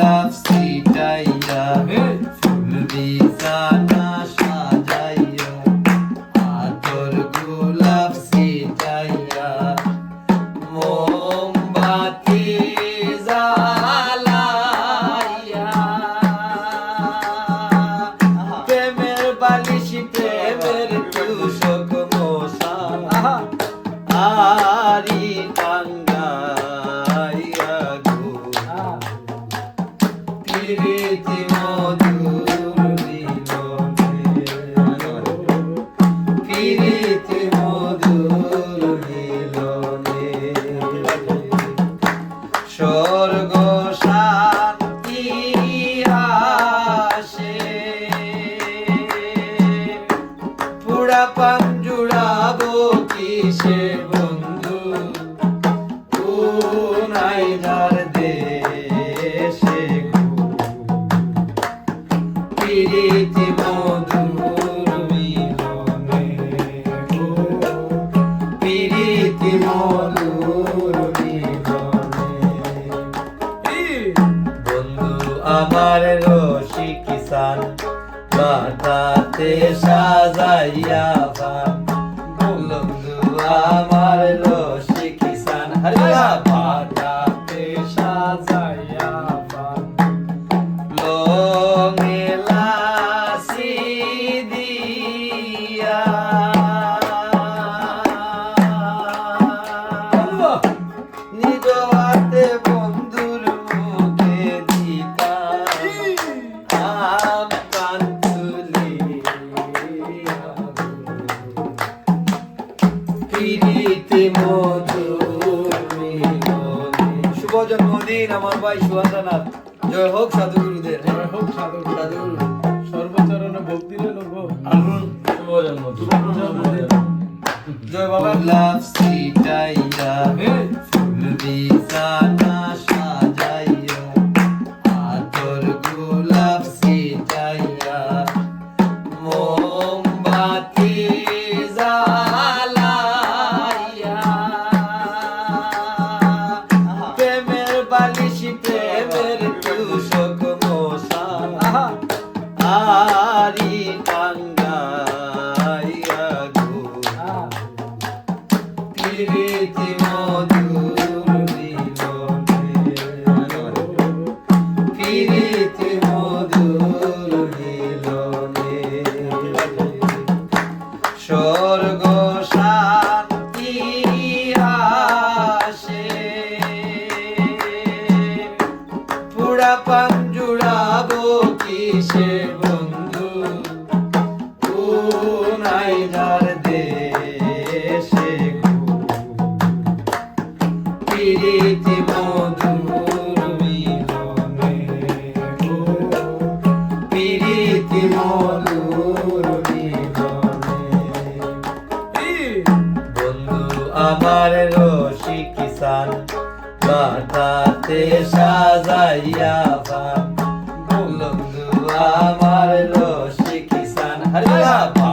গোলাপ সিটাইয়া ফুল বিছানা সাজাইয়া আতর গোলাপ সিটাইয়া মোমবাতি জ্বালাইয়া প্রেমের বালিশ প্রেমের তুষক মশা আরি স্বর্গ শান্তি আসে। পুরা পান জুড়াবো কিসে আমার রশি কিষান বাতাতে সাজাইয়া ভান বন্ধু আমার জন্মদিন আমার ভাই সুহাসানাথ। জয় হোক সাধুগুরুদের। জয় হোক সাধু সাধুগুরু। সর্বচরণ ভক্তি জয় বাবা লাভ সিটাইয়া ফুল প্রেমের তুষক মশা। আরি কিসে বন্ধু কোনাইদার দেশে প্রীতি মধুর মিলনে প্রীতি মধুর মিলনে বন্ধু, আমার রশি কিষান সাজাইয়া ভান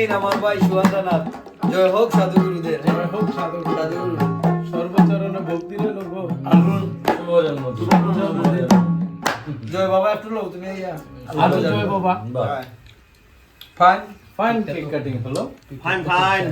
জন্মদিন আমার ভাই সুহাদানাথ। জয় হোক সাধুগুরুদের। জয় হোক সাধু সাধুগুরু। সর্বচরণ ভক্তি রে লোক শুভ জন্মদিন জয় বাবা একটু লোক তুমি ইয়া আজ জয় বাবা। ফাইন ফাইন কেক কাটিং হলো। Fine fine